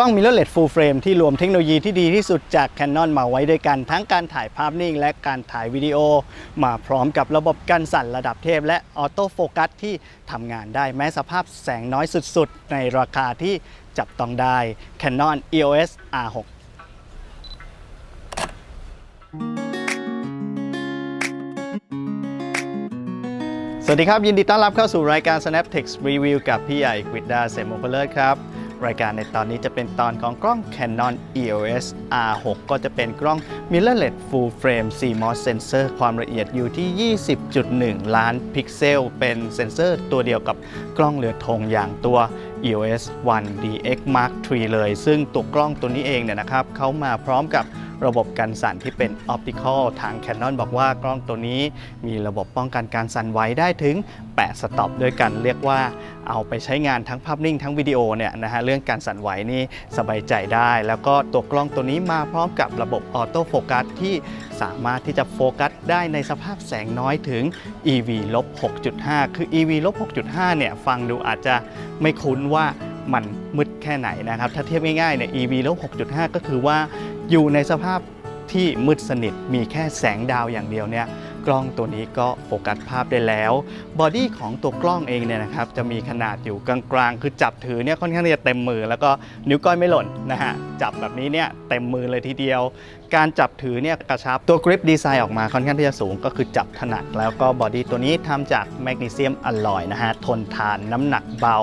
กล้อง mirrorless full frame ที่รวมเทคโนโลยีที่ดีที่สุดจาก Canon มาไว้ด้วยกันทั้งการถ่ายภาพนิ่ง และการถ่ายวิดีโอ มาพร้อมกับระบบกันสั่นระดับเทพ และออโต้โฟกัสที่ทำงานได้แม้สภาพแสงน้อยสุดๆ ในราคาที่จับต้องได้ Canon EOS R6 สวัสดีครับ ยินดีต้อนรับเข้าสู่รายการ Snaptics Review กับพี่ใหญ่กฤษดาเสมโอเลิศครับ รายการในตอนนี้จะเป็นตอนของกล้อง Canon EOS R6 ก็จะเป็นกล้อง mirrorless full frame CMOS sensor ความละเอียดอยู่ที่ 20.1 ล้านพิกเซล เป็นเซนเซอร์ตัวเดียวกับกล้องเรือธงอย่างตัว EOS 1 DX Mark III เลย ซึ่งตัวกล้องตัวนี้เองเนี่ยนะครับเขามาพร้อมกับ ระบบกันสั่นที่เป็นออปติคอลทาง Canon บอกว่ากล้องตัวนี้มีระบบป้องกันการสั่นไหวได้ถึง 8 สต็อปด้วยกันเรียกว่าเอาไปใช้งานทั้งภาพนิ่งทั้งวิดีโอเนี่ยนะฮะเรื่องการสั่นไหวนี่สบายใจได้ แล้วก็ตัวกล้องตัวนี้มาพร้อมกับระบบออโต้โฟกัสที่สามารถที่จะโฟกัสได้ในสภาพแสงน้อยถึง EV ลบ6.5 คือ EV ลบ6.5 เนี่ยฟังดูอาจจะไม่คุ้นว่ามันมืดแค่ไหนนะครับ ถ้าเทียบง่ายๆเนี่ย EV ลบ6.5 ก็คือว่า อยู่ในสภาพที่มืดสนิทมีแค่แสงดาวอย่างเดียวเนี่ยกล้องตัวนี้ก็โฟกัสภาพได้แล้วบอดี้ของตัวกล้องเองเนี่ยนะครับจะมีขนาดอยู่กลางๆ คือจับถือเนี่ยค่อนข้างจะเต็มมือ แล้วก็นิ้วก้อยไม่หล่นนะฮะจับแบบนี้เนี่ยเต็มมือเลยทีเดียว การจับถือเนี่ยกระชับตัวกริปดีไซน์ออกมาค่อนข้างที่จะสูงก็คือจับถนัด แล้วก็บอดี้ตัวนี้ทำจากแมกนีเซียมอลลอยนะฮะทนทานน้ำหนักเบา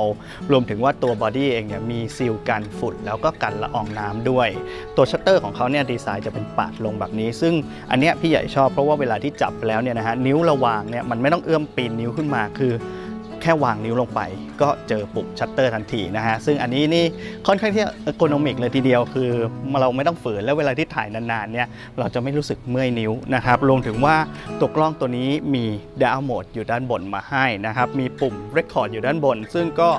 รวมถึงว่าตัวบอดี้เองเนี่ยมีซีลกันฝุ่นแล้วก็กันละอองน้ำด้วย ตัวชัตเตอร์ของเขาเนี่ยดีไซน์จะเป็นปาดลงแบบนี้ ซึ่งอันเนี้ยพี่ใหญ่ชอบเพราะว่าเวลาที่จับแล้วเนี่ยนะฮะนิ้วระวางเนี่ยมันไม่ต้องเอื้อมปีนนิ้วขึ้นมาคือ ค่วางนิ้วลงไป ก็เจอปุ่มชัตเตอร์ทันทีนะฮะซึ่งอันนี้นี่ค่อนข้างที่เอโกนมิกเลยทีเดียวคือเราไม่ต้องฝืนแล้วเวลาที่ถ่ายนานๆเนี่ยเราจะไม่รู้สึกเมื่อยนิ้วนะครับรวมถึงว่าตัวกล้องตัวนี้มีดาวโหมดอยู่ด้านบนมาให้นะครับมีปุ่ม Record อยู่ด้านบน ซึ่งก็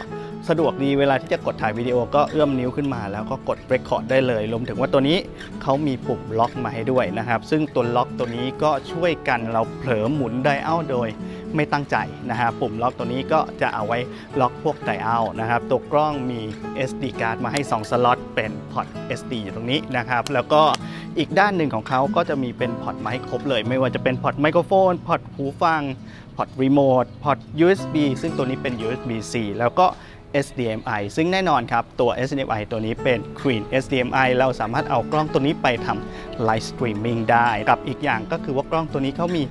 สะดวกดีเวลาที่จะกดถ่ายวิดีโอก็เอื้อมนิ้วขึ้นมา แล้วก็กด Record ได้เลยรวมถึงว่าตัวนี้เขามีปุ่มล็อกมาให้ด้วยนะครับ ซึ่งตัวล็อกตัวนี้ก็ช่วยกันเราเผลอหมุนไดอัลโดย ไม่ตั้งใจนะฮะปุ่มล็อกตัวนี้ก็จะเอาไว้ล็อกพวกไดอัลนะครับตัวกล้องมี SD card มาให้ 2 สล็อตเป็นพอร์ต SD อยู่ตรงนี้นะครับแล้วก็อีกด้านหนึ่งของเขาก็จะมีเป็นพอร์ตไมาให้ครบเลย ไม่ว่าจะเป็นพอร์ตไมโครโฟนพอร์ตหูฟังพอร์ตรีโมทพอร์ต USB ซึ่งตัวนี้เป็น USB-C แล้วก็ SDMI ซึ่งแน่นอนครับ ตัว SDMI ตัวนี้เป็น Queen SDMI เราสามารถเอากล้องตัวนี้ไปทำไลฟ์สตรีมมิ่งได้ กับอีกอย่างก็คือว่ากล้องตัวนี้เขามี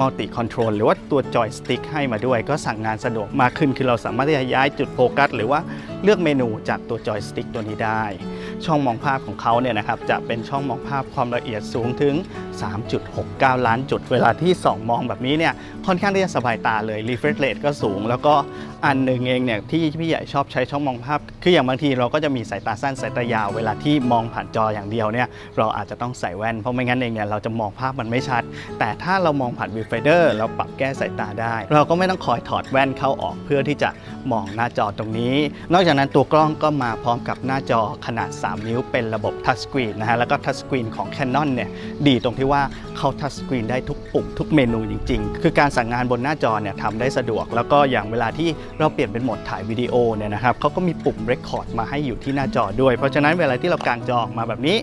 มัลติคอนโทรลหรือว่าตัวจอยสติ๊กให้มาด้วย ก็สั่งงานสะดวกมากขึ้นคือเราสามารถที่จะย้ายจุดโฟกัส หรือว่า เลือกเมนูจากตัวจอยสติ๊กตัวนี้ได้ ช่องมองภาพของเขาเนี่ยนะครับจะเป็นช่องมองภาพความละเอียดสูงถึง 3.69 ล้านจุด เวลาที่ส่องมองแบบนี้เนี่ยค่อนข้างที่จะสบายตาเลย refresh rate ก็สูง แล้วก็อันหนึ่งเองเนี่ยที่พี่ใหญ่ชอบใช้ช่องมองภาพ คืออย่างบางทีเราก็จะมีสายตาสั้นสายตายาว เวลาที่มองผ่านจออย่างเดียวเนี่ยเราอาจจะต้องใส่แว่นเพราะไม่งั้นเองเนี่ยเราจะมองภาพมันไม่ชัด แต่ถ้าเรามองผ่านวิวไฟเดอร์เราปรับแก้สายตาได้ เราก็ไม่ต้องคอยถอดแว่นเข้าออกเพื่อที่จะมองหน้าจอตรงนี้ นอกจากนั้นตัวกล้องก็มาพร้อมกับหน้าจอขนาด 3 นิ้วเป็นระบบทัชสกรีนนะฮะแล้วก็ทัชสกรีนของ Canon เนี่ยดีตรงที่ว่าเขาทัชสกรีนได้ทุกปุ่มทุกเมนูจริง ๆ คือการสั่งงานบนหน้าจอเนี่ยทำได้สะดวก แล้วก็อย่างเวลาที่เราเปลี่ยนเป็นโหมดถ่ายวิดีโอเนี่ยนะครับเขาก็มีปุ่ม Record มาให้อยู่ที่หน้าจอด้วย เพราะฉะนั้นเวลาที่เรากางจอออกมาแบบนี้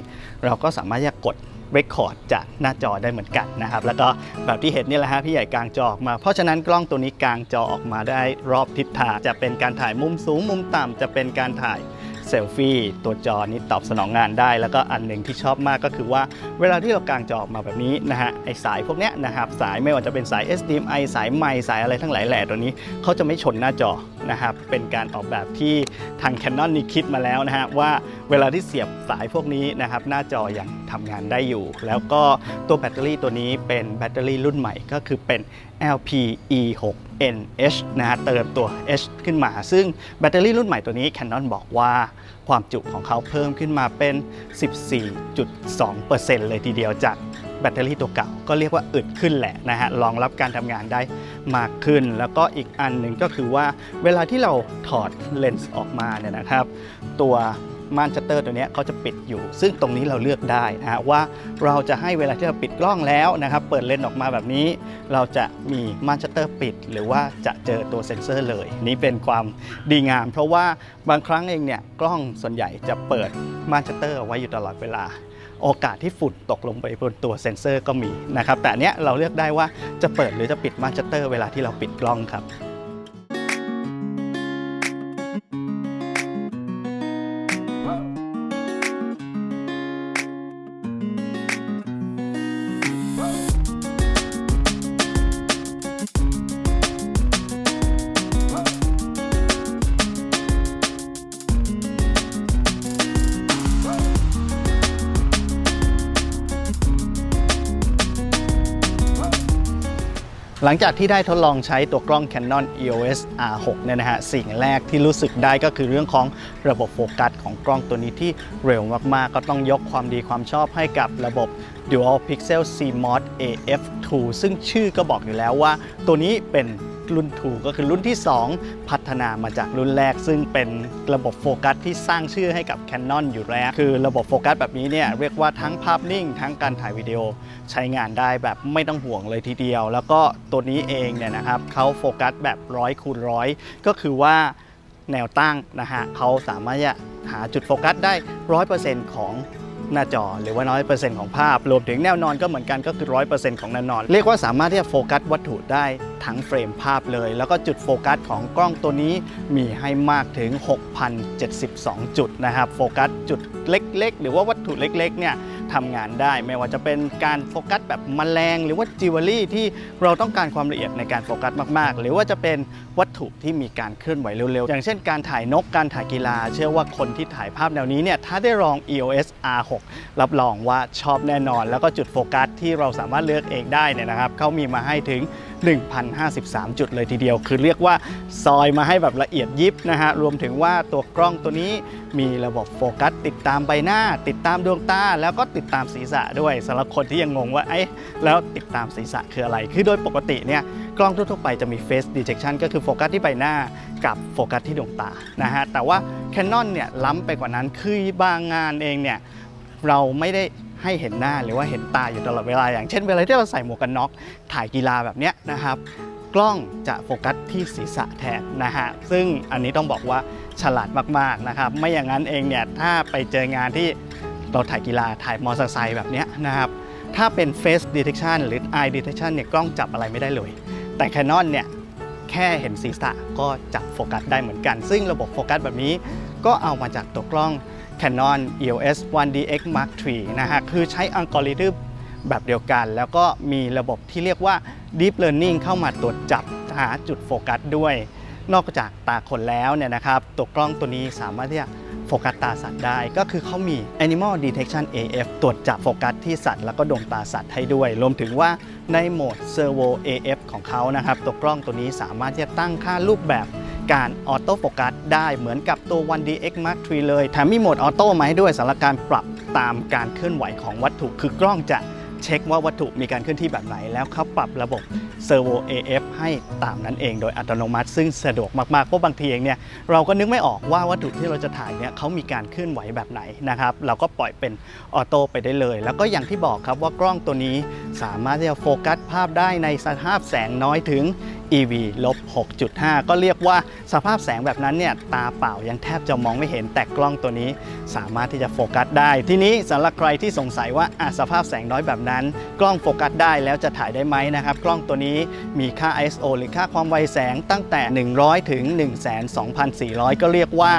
เราก็สามารถจะกด Record จากหน้าจอได้เหมือนกันนะครับ แล้วก็แบบที่เห็นนี่แหละฮะพี่ใหญ่กลางจอออกมา เพราะฉะนั้นกล้องตัวนี้กลางจอออกมาได้รอบทิศทางจะเป็นการถ่ายมุมสูงมุมต่ำจะเป็นการถ่ายเซลฟี่ตัวจอนี้ตอบสนองงานได้ แล้วก็อันหนึ่งที่ชอบมากก็คือว่า เวลาที่เรากางจอออกมาแบบนี้นะฮะไอสายพวกเนี้ยนะครับสายไม่ว่าจะเป็นสาย SDMI สายไมสายอะไรทั้งหลายแหล่ตัวนี้เขาจะไม่ชนหน้าจอนะครับเป็นการออกแบบที่ทาง Canon นี่คิดมาแล้วนะฮะว่าเวลาที่เสียบสายพวกนี้นะครับหน้าจออยัง ทำงานได้อยู่ แล้วก็ตัวแบตเตอรี่ตัวนี้เป็นแบตเตอรี่รุ่นใหม่ก็คือเป็น LPE6NH นะฮะเติมตัว H ขึ้นมา ซึ่งแบตเตอรี่รุ่นใหม่ตัวนี้ Canon บอกว่าความจุของเขาเพิ่มขึ้นมาเป็น 14.2%เลยทีเดียวจากแบตเตอรี่ตัวเก่าก็เรียกว่าอึดขึ้นแหละนะฮะรองรับการทำงานได้มากขึ้น แล้วก็อีกอันหนึ่งก็คือว่าเวลาที่เราถอดเลนส์ออกมาเนี่ยนะครับ ตัว ม่านชัตเตอร์ตัวนี้เขาจะปิดอยู่ ซึ่งตรงนี้เราเลือกได้นะฮะว่าเราจะให้เวลาที่เราปิดกล้องแล้วนะครับ เปิดเลนส์ออกมาแบบนี้ เราจะมีม่านชัตเตอร์ปิด หรือว่าจะเจอตัวเซ็นเซอร์เลย นี่เป็นความดีงาม เพราะว่าบางครั้งเองเนี่ยกล้องส่วนใหญ่จะเปิดม่านชัตเตอร์ไว้อยู่ตลอดเวลาโอกาสที่ฝุ่นตกลงไปบนตัวเซ็นเซอร์ก็มีนะครับ แต่เนี้ยเราเลือกได้ว่าจะเปิดหรือจะปิดม่านชัตเตอร์เวลาที่เราปิดกล้องครับ หลังจากที่ได้ทดลองใช้ตัวกล้อง Canon EOS R6 เนี่ยนะฮะสิ่งแรกที่รู้สึกได้ก็คือเรื่องของระบบโฟกัสของกล้องตัวนี้ที่เร็วมากๆ ก็ต้องยกความดีความชอบให้กับระบบ Dual Pixel CMOS AF2 ซึ่งชื่อก็บอกอยู่แล้วว่า ตัวนี้เป็น รุ่น2ก็คือรุ่นที่ 2 พัฒนามาจากรุ่นแรก ซึ่งเป็นระบบโฟกัสที่สร้างชื่อให้กับ Canon อยู่แล้ว คือระบบโฟกัสแบบนี้เนี่ยเรียกว่าทั้งภาพนิ่ง ทั้งการถ่ายวิดีโอใช้งานได้แบบไม่ต้องห่วงเลยทีเดียว แล้วก็ตัวนี้เองเนี่ยนะครับเขาโฟกัสแบบร้อยคูณร้อยก็คือว่าแนวตั้งนะฮะเขาสามารถจะหาจุดโฟกัสได้ร้อยเปอร์เซ็นต์ของ หน้าจอ หรือว่าน้อยเปอร์เซ็นต์ของภาพ รวมถึงแนวนอนก็เหมือนกันก็คือร้อยเปอร์เซ็นต์ของแนวนอน เรียกว่าสามารถที่จะโฟกัสวัตถุได้ทั้งเฟรมภาพเลย แล้วก็จุดโฟกัสของกล้องตัวนี้มีให้มากถึง 6,072 จุดนะครับ โฟกัสจุดเล็ก ๆ หรือว่าวัตถุเล็กๆเนี่ย ทำงานได้ ไม่ว่าจะเป็นการโฟกัสแบบแมลง หรือว่าจิวเวลรี่ที่เราต้องการความละเอียดในการโฟกัสมาก ๆ หรือว่าจะเป็นวัตถุที่มีการเคลื่อนไหวเร็ว ๆ อย่างเช่นการถ่ายนกการถ่ายกีฬา เชื่อว่าคนที่ถ่ายภาพแนวนี้เนี่ยถ้าได้ลอง EOS R6 รับรองว่าชอบแน่นอน แล้วก็จุดโฟกัสที่เราสามารถเลือกเองได้เนี่ยนะครับเขามีมาให้ถึง1,053 จุดเลยทีเดียว คือเรียกว่าซอยมาให้แบบละเอียดยิบนะฮะรวมถึงว่าตัวกล้องตัวนี้มีระบบโฟกัส ติดตามใบหน้า ติดตามดวงตา แล้วก็ติดตามศีรษะด้วยสำหรับคนที่ยังงงว่าเอ๊ะแล้วติดตามศีรษะคืออะไร คือโดยปกติเนี่ยกล้องทั่วๆไปจะมี face detection ก็คือโฟกัสที่ใบหน้ากับโฟกัสที่ดวงตานะฮะแต่ว่า Canon เนี่ยล้ำไปกว่านั้นคือบางงานเองเนี่ยเราไม่ได้ ให้เห็นหน้าหรือว่าเห็นตาอยู่ตลอดเวลา อย่างเช่นเวลาที่เราใส่หมวกกันน็อกถ่ายกีฬาแบบเนี้ยนะครับกล้องจะโฟกัสที่ศีรษะแทนนะฮะซึ่งอันนี้ต้องบอกว่าฉลาดมากๆนะครับ ไม่อย่างนั้นเองเนี่ยถ้าไปเจองานที่เราถ่ายกีฬาถ่ายมอเตอร์ไซค์แบบเนี้ยนะครับ ถ้าเป็น face detection หรือ eye detection เนี่ยกล้องจับอะไรไม่ได้เลย แต่ Canon เนี่ยแค่เห็นศีรษะก็จับโฟกัสได้เหมือนกัน ซึ่งระบบโฟกัสแบบนี้ก็เอามาจากตัวกล้อง Canon EOS 1DX Mark III นะฮะคือใช้อัลกอริทึมแบบเดียวกัน แล้วก็มีระบบที่เรียกว่า Deep Learning เข้ามาตรวจจับหาจุดโฟกัสด้วย นอกจากตาคนแล้วเนี่ยนะครับ ตัวกล้องตัวนี้สามารถที่จะโฟกัสตาสัตว์ได้ ก็คือเขามี Animal Detection AF ตรวจจับโฟกัสที่สัตว์แล้วก็ดวงตาสัตว์ให้ด้วย รวมถึงว่าในโหมด Servo AF ของเขานะครับ ตัวกล้องตัวนี้สามารถที่จะตั้งค่ารูปแบบ การออโต้โฟกัสได้เหมือนกับตัว 1DX Mark III เลยแถมมีโหมดออโต้มาให้ด้วยสำหรับการปรับตามการเคลื่อนไหวของวัตถุ คือกล้องจะเช็คว่าวัตถุมีการเคลื่อนที่แบบไหนแล้วเขาปรับระบบ Servo AF ให้ตามนั้นเองโดยอัตโนมัติ ซึ่งสะดวกมากๆ เพราะบางทีเองเนี่ยเราก็นึกไม่ออกว่าวัตถุที่เราจะถ่ายเนี่ยเขามีการเคลื่อนไหวแบบไหนนะครับ เราก็ปล่อยเป็นออโต้ไปได้เลย แล้วก็อย่างที่บอกครับว่ากล้องตัวนี้สามารถที่จะโฟกัสภาพได้ในสภาพแสงน้อยถึง EV ลบ 6.5 ก็เรียกว่าสภาพแสงแบบนั้นเนี่ยตาเปล่ายังแทบจะมองไม่เห็นแต่กล้องตัวนี้สามารถที่จะโฟกัสได้ ทีนี้สำหรับใครที่สงสัยว่าอะสภาพแสงน้อยแบบนั้น กล้องโฟกัสได้แล้วจะถ่ายได้ไหมนะครับ กล้องตัวนี้มีค่า ISO หรือค่าความไวแสงตั้งแต่ 100 ถึง 12,400 ก็เรียกว่า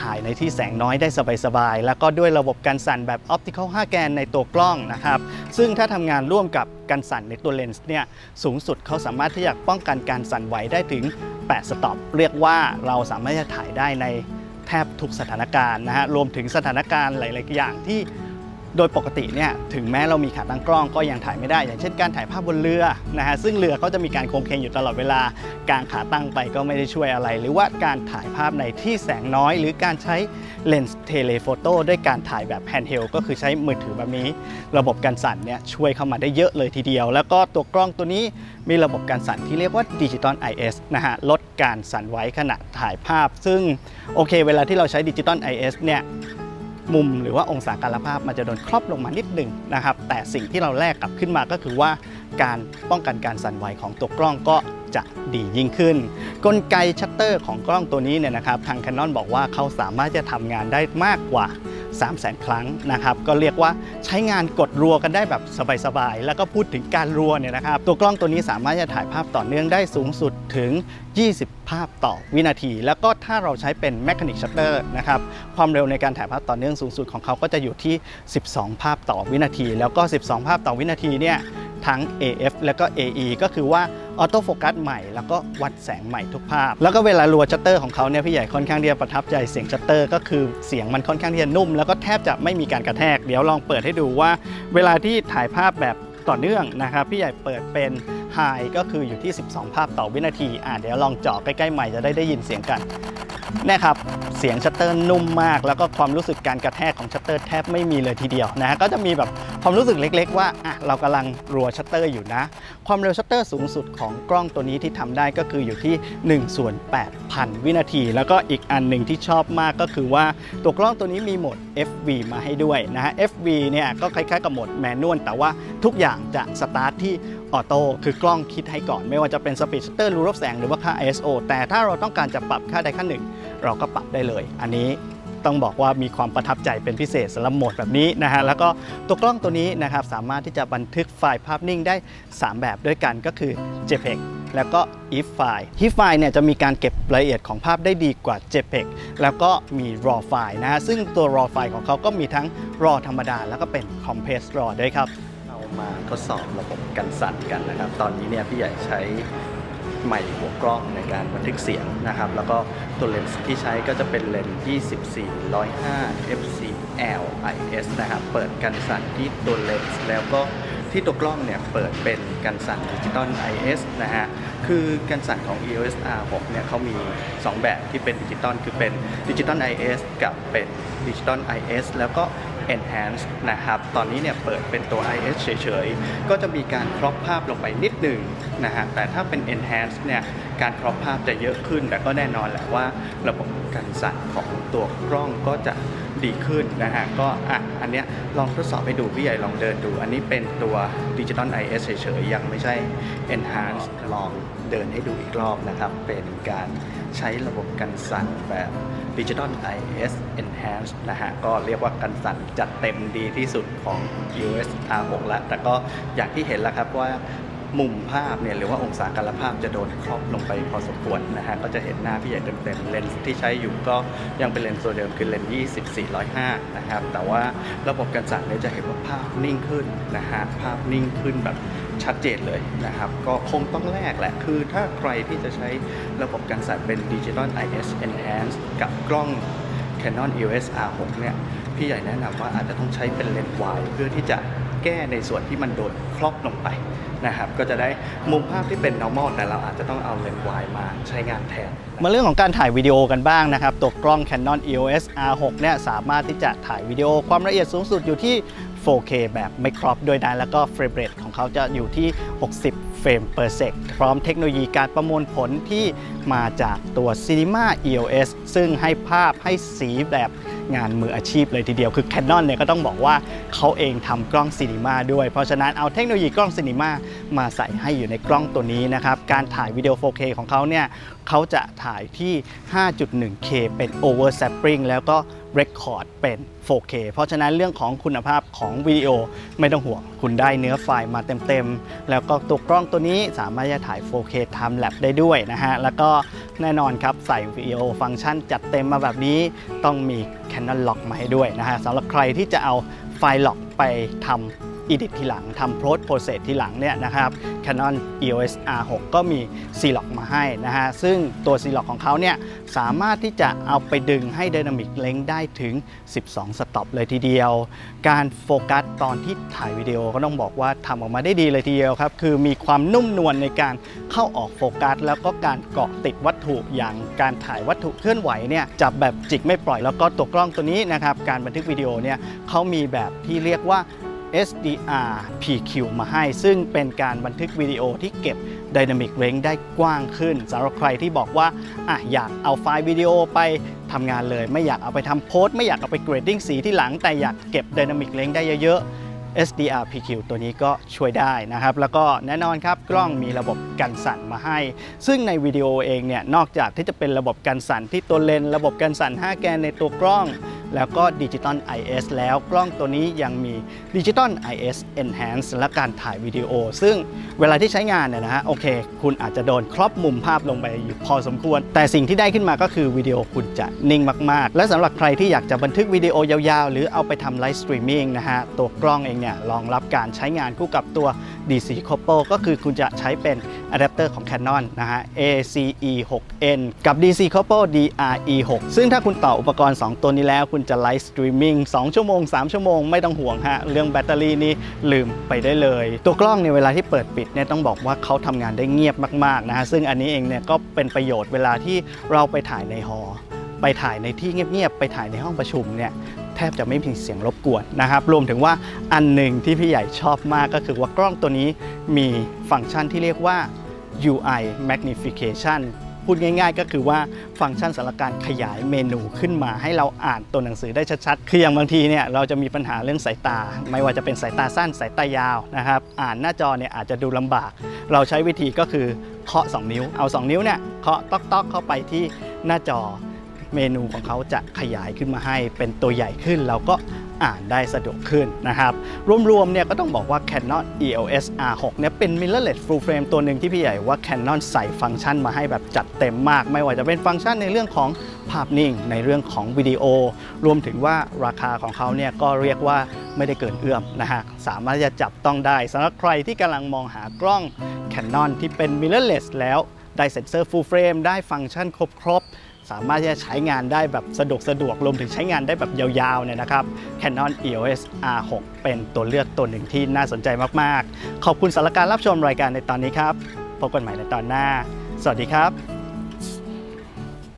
ถ่ายในที่แสงน้อยได้สบายๆ แล้วก็ด้วยระบบการสั่นแบบ Optical 5 แกนในตัวกล้องนะครับ ซึ่งถ้าทำงานร่วมกับการสั่นในตัวเลนส์เนี่ยสูงสุดเขาสามารถที่จะป้องกันการสั่นไหวได้ถึง 8 สต็อปเรียกว่าเราสามารถจะถ่ายได้ในแทบทุกสถานการณ์นะฮะรวมถึงสถานการณ์หลาย ๆ อย่างที่ โดยปกติเนี่ยถึงแม้เรามีขาตั้งกล้องก็ยังถ่ายไม่ได้ อย่างเช่นการถ่ายภาพบนเรือนะฮะซึ่งเรือเขาจะมีการโคงเคงอยู่ตลอดเวลา การขาตั้งไปก็ไม่ได้ช่วยอะไร หรือว่าการถ่ายภาพในที่แสงน้อย หรือการใช้เลนส์เทเลโฟโต้ด้วยการถ่ายแบบแฮนด์เฮลก็คือใช้มือถือแบบนี้ ระบบการสั่นเนี่ยช่วยเข้ามาได้เยอะเลยทีเดียว แล้วก็ตัวกล้องตัวนี้มีระบบการสั่นที่เรียกว่าดิจิตอล IS นะฮะลดการสั่นไหวขณะถ่ายภาพ ซึ่งโอเค เวลาที่เราใช้ดิจิตอล IS เนี่ย มุมหรือว่าองศาการภาพมันจะโดนครอบลงมานิดหนึ่งนะครับ แต่สิ่งที่เราแลกกลับขึ้นมาก็คือว่าการป้องกันการสั่นไหวของตัวกล้องก็ จะดียิ่งขึ้น กลไกชัตเตอร์ของกล้องตัวนี้เนี่ยนะครับทาง Canon บอกว่าเขาสามารถจะทำงานได้มากกว่า 3 0 0 0 0 0 ครั้งนะครับ ก็เรียกว่าใช้งานกดรัวกันได้แบบสบายๆ แล้วก็พูดถึงการรัวเนี่ยนะครับ ตัวกล้องตัวนี้สามารถจะถ่ายภาพต่อเนื่องได้สูงสุดถึง 20 ภาพต่อวินาที แล้วก็ถ้าเราใช้เป็น Mechanic Shutter นะครับ ความเร็วในการถ่ายภาพต่อเนื่องสูงสุดของเขาก็จะอยู่ที่ 12 ภาพต่อวินาที แล้วก็ 12 ภาพต่อวินาทีเนี่ย ทั้ง AF แล้วก็ AE ก็คือว่าออโต้โฟกัสใหม่แล้วก็วัดแสงใหม่ทุกภาพ แล้วก็เวลารัวชัตเตอร์ของเขาเนี่ยพี่ใหญ่ค่อนข้างที่จะประทับใจเสียงชัตเตอร์ก็คือเสียงมันค่อนข้างที่จะนุ่ม แล้วก็แทบจะไม่มีการกระแทก เดี๋ยวลองเปิดให้ดูว่า เวลาที่ถ่ายภาพแบบต่อเนื่องนะครับพี่ใหญ่เปิดเป็นไฮก็คืออยู่ที่ 12 ภาพต่อวินาทีอะเดี๋ยวลองเจาะใกล้ๆใหม่จะได้ได้ยินเสียงกัน นี่ครับเสียงชัตเตอร์นุ่มมาก แล้วก็ความรู้สึกการกระแทกของชัตเตอร์แทบไม่มีเลยทีเดียวนะฮะก็จะมีแบบความรู้สึกเล็ก ๆ ว่าอะเรากำลังรัวชัตเตอร์อยู่นะ ความเร็วชัตเตอร์สูงสุดของกล้องตัวนี้ที่ทำได้ก็คืออยู่ที่1ส่วน8,000วินาที แล้วก็อีกอันหนึ่งที่ชอบมากก็คือว่าตัวกล้องตัวนี้มีโหมด FV มาให้ด้วยนะฮะ FV เนี่ยก็คล้ายๆกับโหมดแมนนวลแต่ว่าทุกอย่างจะสตาร์ทที่ ออโต้คือกล้องคิดให้ก่อน ไม่ว่าจะเป็นสปีดชัตเตอร์รูรบแสงหรือว่าค่า ISO แต่ถ้าเราต้องการจะปรับค่าใดค่าหนึ่ง เราก็ปรับได้เลย อันนี้ต้องบอกว่ามีความประทับใจเป็นพิเศษสำหรับโหมดแบบนี้นะฮะแล้วก็ตัวกล้องตัวนี้นะครับสามารถที่จะบันทึกไฟล์ภาพนิ่งได้ 3 แบบด้วยกันก็คือ JPEG แล้วก็ IF ไฟล์ IF ไฟล์เนี่ยจะมีการเก็บรายละเอียดของภาพได้ดีกว่า JPEG แล้วก็มี RAW ไฟล์นะฮะซึ่งตัว RAW ไฟล์ของเขาก็มีทั้ง RAW ธรรมดา แล้วก็เป็น Compressed RAW ด้วยครับ มาทดสอบระบบกันสั่นกันนะครับ ตอนนี้เนี่ยพี่ใหญ่ใช้ใหม่หัวกล้องในการบันทึกเสียงนะครับ แล้วก็ตัวเลนส์ที่ใช้ก็จะเป็นเลนส์24 105 f 4 l IS นะครับ เปิดกันสั่นที่ตัวเลนส์แล้วก็ที่ตัวกล้องเนี่ยเปิดเป็นกันสั่นดิจิตอล IS นะฮะ คือกันสั่นของ EOS R6 เนี่ยเขามี 2 แบบที่เป็นดิจิตอลคือเป็นดิจิตอล IS กับเป็นดิจิตอล IS แล้วก็ Enhance นะครับ ตอนนี้เนี่ยเปิดเป็นตัว IS เฉยๆ ก็จะมีการครอปภาพลงไปนิดหนึ่งนะฮะ แต่ถ้าเป็น Enhance เนี่ยการครอปภาพจะเยอะขึ้น แต่ก็แน่นอนแหละว่าระบบการสั่นของตัวกล้องก็จะดีขึ้นนะฮะ ก็อะอันเนี้ยลองทดสอบให้ดูพี่ใหญ่ลองเดินดู อันนี้เป็นตัว Digital IS เฉยๆ ยังไม่ใช่ Enhance ลองเดินให้ดูอีกรอบนะครับ เป็นการใช้ระบบกันสั่นแบบ Digital IS Enhance นะฮะ ก็เรียกว่ากันสั่นจัดเต็มดีที่สุดของ EOS R6 แล้วแต่ก็อย่างที่เห็นแล้วครับว่ามุมภาพเนี่ยหรือว่าองศาการภาพจะโดนครอบลงไปพอสมควรนะฮะ ก็จะเห็นหน้าพี่ใหญ่เต็มๆเลนส์ที่ใช้อยู่ก็ยังเป็นเลนส์ตัวเดิมคือเลนส์24-105 นะครับ แต่ว่าระบบการสั่นเนี่ยจะเห็นว่าภาพนิ่งขึ้นนะฮะ ภาพนิ่งขึ้นแบบ ชัดเจนเลยนะครับ ก็คงต้องแลกแหละ คือถ้าใครที่จะใช้ระบบการสั่นเป็น Digital IS Enhance กับกล้อง Canon EOS R6 เนี่ย พี่ใหญ่แนะนำว่าอาจจะต้องใช้เป็นเลนส์วายเพื่อที่จะ แก้ในส่วนที่มันโดนครอบลงไปนะครับก็จะได้มุมภาพที่เป็น normal แต่เราอาจจะต้องเอาเลนส์วายมาใช้งานแทน มาเรื่องของการถ่ายวิดีโอกันบ้างนะครับ ตัวกล้อง Canon EOS R6 เนี่ยสามารถที่จะถ่ายวิดีโอความละเอียดสูงสุดอยู่ที่ 4K แบบไม่ครอปด้วยนะแล้วก็เฟรมเรทของเขาจะอยู่ที่ 60 เฟรม per sec พร้อมเทคโนโลยีการประมวลผลที่มาจากตัว Cinema EOS ซึ่งให้ภาพให้สีแบบ งานมืออาชีพเลยทีเดียว คือ Canon เนี่ยก็ต้องบอกว่าเขาเองทำกล้องซีนีมาด้วย เพราะฉะนั้นเอาเทคโนโลยีกล้องซีนีมามาใส่ให้อยู่ในกล้องตัวนี้นะครับ การถ่ายวิดีโอ 4K ของเขาเนี่ยเขาจะถ่ายที่ 5.1K เป็น over sampling แล้วก็ Record เป็น 4K เพราะฉะนั้นเรื่องของคุณภาพของวิดีโอไม่ต้องห่วง คุณได้เนื้อไฟล์มาเต็มๆ แล้วก็ตัวกล้องตัวนี้สามารถจะถ่าย 4K Time Lapse ได้ด้วยนะฮะ แล้วก็แน่นอนครับใส่วิดีโอฟังก์ชันจัดเต็มมาแบบนี้ต้องมี Canon Lock มาให้ด้วยนะฮะสำหรับใครที่จะเอาไฟล์ล็อกไปทำ edit ทีหลังทำ post process ทีหลังเนี่ยนะครับ Canon EOS R6 ก็มี C Lock มาให้นะฮะ ซึ่งตัว C Lock ของเขาเนี่ยสามารถที่จะเอาไปดึงให้ Dynamic l e n g t ได้ถึง 12 สต็อปเลยทีเดียว การโฟกัสตอนที่ถ่ายวิดีโอก็ต้องบอกว่าทำออกมาได้ดีเลยทีเดียวครับ คือมีความนุ่มนวลในการเข้าออกโฟกัส แล้วก็การเกาะติดวัตถุอย่างการถ่ายวัตถุเคลื่อนไหวเนี่ยจับแบบจิกไม่ปล่อยแล้วก็ตัวกล้องตัวนี้นะครับการบันทึกวิดีโอเนี่ยเขามีแบบที่เรียกว่า SDR PQ มาให้ ซึ่งเป็นการบันทึกวิดีโอที่เก็บ Dynamic Range ได้กว้างขึ้นสำหรับใครที่บอกว่าอะอยากเอาไฟล์วิดีโอไปทำงานเลย ไม่อยากเอาไปทำโพสต์ไม่อยากเอาไปเกรดดิ้งสีที่หลัง แต่อยากเก็บ Dynamic Range ได้เยอะๆ SDR PQ ตัวนี้ก็ช่วยได้นะครับ แล้วก็แน่นอนครับกล้องมีระบบกันสั่นมาให้ ซึ่งในวิดีโอเองเนี่ยนอกจากที่จะเป็นระบบกันสั่นที่ตัวเลนระบบกันสั่น 5 แกนในตัวกล้อง แล้วก็ดิจิตอล IS แล้วกล้องตัวนี้ยังมีดิจิตอล IS Enhance และการถ่ายวิดีโอ ซึ่งเวลาที่ใช้งานเนี่ยนะฮะโอเค คุณอาจจะโดนครอบมุมภาพลงไปพอสมควร แต่สิ่งที่ได้ขึ้นมาก็คือวิดีโอคุณจะนิ่งมาก ๆ และสำหรับใครที่อยากจะบันทึกวิดีโอยาวๆ หรือเอาไปทำไลฟ์สตรีมมิ่งนะฮะตัวกล้องเองเนี่ยรองรับการใช้งานคู่กับตัว DC couple ก็คือคุณจะใช้เป็น อะแดปเตอร์ของ Canon นะฮะ ACE 6N กับ DC couple DRE 6 ซึ่งถ้าคุณต่ออุปกรณ์ 2 ตัวนี้แล้ว คุณจะไลฟ์สตรีมมิ่ง2ชั่วโมง 3 ชั่วโมงไม่ต้องห่วงฮะ เรื่องแบตเตอรี่นี่ลืมไปได้เลย ตัวกล้องในเวลาที่เปิดปิดเนี่ยต้องบอกว่าเขาทำงานได้เงียบมากๆนะฮะ ซึ่งอันนี้เองเนี่ยก็เป็นประโยชน์เวลาที่เราไปถ่ายในฮอล์ไปถ่ายในที่เงียบๆ ไปถ่ายในห้องประชุมเนี่ยแทบจะไม่มีเสียงรบกวนนะครับ รวมถึงว่าอันหนึ่งที่พี่ใหญ่ชอบมากก็คือว่ากล้องตัวนี้มีฟังก์ชันที่เรียกว่า UI magnification พูดง่ายๆ ก็คือว่าฟังก์ชันสารการขยายเมนูขึ้นมาให้เราอ่านตัวหนังสือได้ชัดๆ คืออย่างบางทีเนี่ยเราจะมีปัญหาเรื่องสายตา ไม่ว่าจะเป็นสายตาสั้นสายตายาวนะครับ อ่านหน้าจอเนี่ยอาจจะดูลำบาก เราใช้วิธีก็คือเคาะ 2 นิ้ว เอา 2 นิ้วเนี่ยเคาะต๊อกๆเข้าไปที่หน้าจอ เมนูของเขาจะขยายขึ้นมาให้เป็นตัวใหญ่ขึ้นเราก็อ่านได้สะดวกขึ้นนะครับ รวมๆเนี่ยก็ต้องบอกว่า Canon EOS R6 เนี่ยเป็น mirrorless full frame ตัวหนึ่งที่พี่ใหญ่ว่า Canon ใส่ฟังก์ชันมาให้แบบจัดเต็มมาก ไม่ว่าจะเป็นฟังก์ชันในเรื่องของภาพนิ่ง ในเรื่องของวิดีโอ รวมถึงว่าราคาของเขาเนี่ยก็เรียกว่าไม่ได้เกินเอื้อมนะฮะ สามารถจะจับต้องได้สำหรับใครที่กำลังมองหากล้อง Canon ที่เป็น mirrorless แล้วได้เซ็นเซอร์ full frame ได้ฟังก์ชันครบๆ สามารถที่จะใช้งานได้แบบสะดวกสะดวกรวมถึงใช้งานได้แบบยาวๆเนี่ยนะครับ Canon EOS R6 เป็นตัวเลือกตัวหนึ่งที่น่าสนใจมากๆ ขอบคุณสารการรับชมรายการในตอนนี้ครับ พบกันใหม่ในตอนหน้า สวัสดีครับ